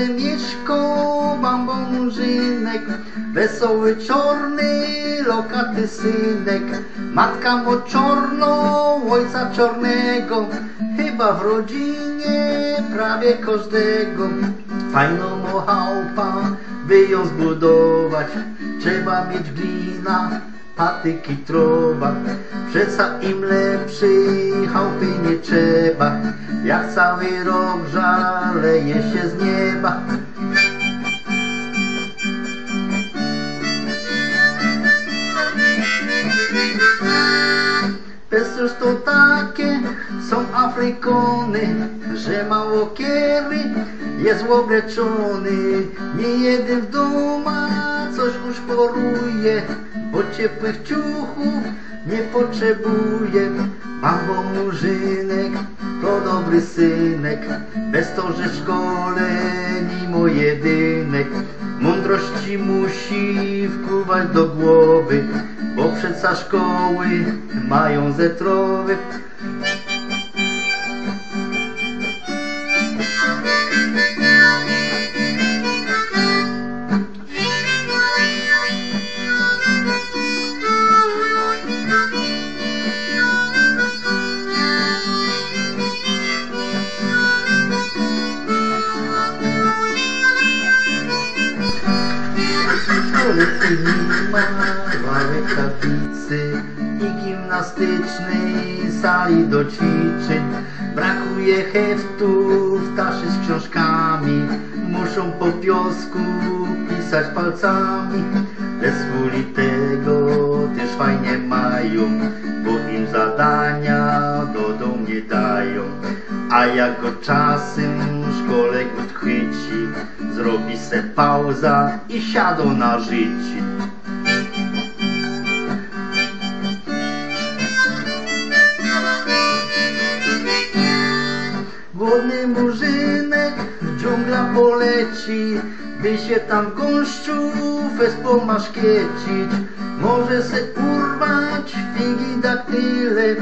Afryce mieszkał bambą murzynek, wesoły czarny lokaty synek. Matka mu czarno, ojca czarnego, chyba w rodzinie prawie każdego. Fajną mu chałupa, by ją zbudować, trzeba mieć glina, patyki trowa. Przeca im lepszej chałupy nie trzeba, jak cały rok żaleje się z nieba. Bez to takie są Afrykony, że mało kiery jest obreczony. Nie jeden w domu coś uszporuje, bo ciepłych ciuchów nie potrzebuje. Mambo murzynek to dobry synek, bez to, że szkole mimo jedynek. Mądrości musi wpływać do głowy, bo przeca szkoły mają zetrowy. szkoły nie ma małej tablicy i gimnastycznej sali do ćwiczeń. Brakuje heftów, taszy z książkami, muszą po piosku pisać palcami. Bez woli tego też fajnie mają, bo im zadania do domu nie dają. A jak go czasem szkole odchwyci, zrobi se pauza i siadą na życie. Głodny murzynek w dżungla poleci, by się tam w gąszczu fes pomaszkiecić. Może se urwać figi daktyle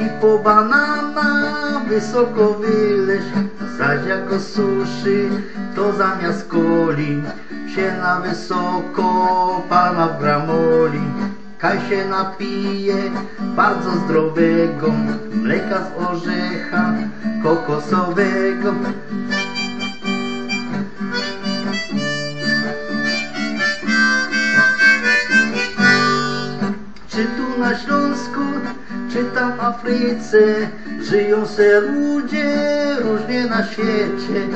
i po banana wysoko wyleć. Zaś jak go suszy, to zamiast coli się na wysoko palma w gramoli. Kaj się napije bardzo zdrowego mleka z orzecha kokosowego. Czy tam w Afryce Żyją se ludzie różnie na świecie.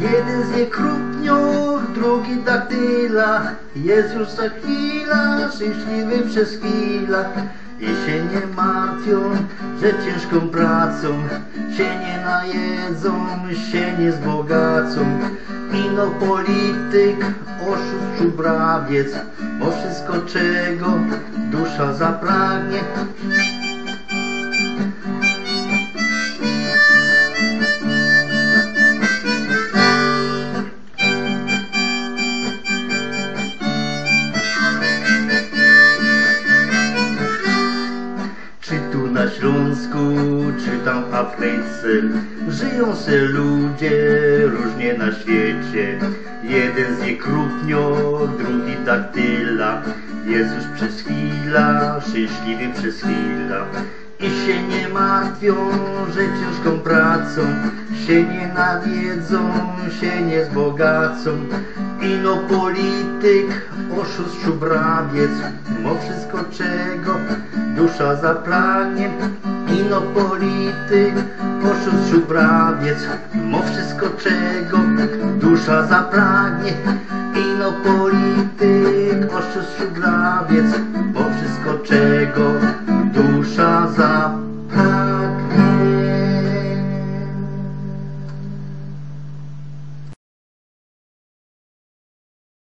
Jeden z krupnioch, drugi daktyla. Jest już za chwila, szczęśliwy przez chwila I się nie martwią, że ciężką pracą Się nie najedzą, się nie zbogacą Ino polityk, oszust czy brawiec Bo wszystko czego dusza zapragnie na Śląsku, czy tam w Afryce Żyją se ludzie różnie na świecie. Jeden z nich krupnio, drugi daktyla. Już przez chwila, szczęśliwy przez chwila. I się nie martwią, że ciężką pracą. Się nie nawiedzą, się nie zbogacą. Ino polityk, oszust, szubrawiec, mo wszystko czego dusza zapragnie. Ino polityk, oszust, szubrawiec, mo wszystko czego dusza zapragnie. Ino polityk, oszust, szubrawiec, mo wszystko czego dusza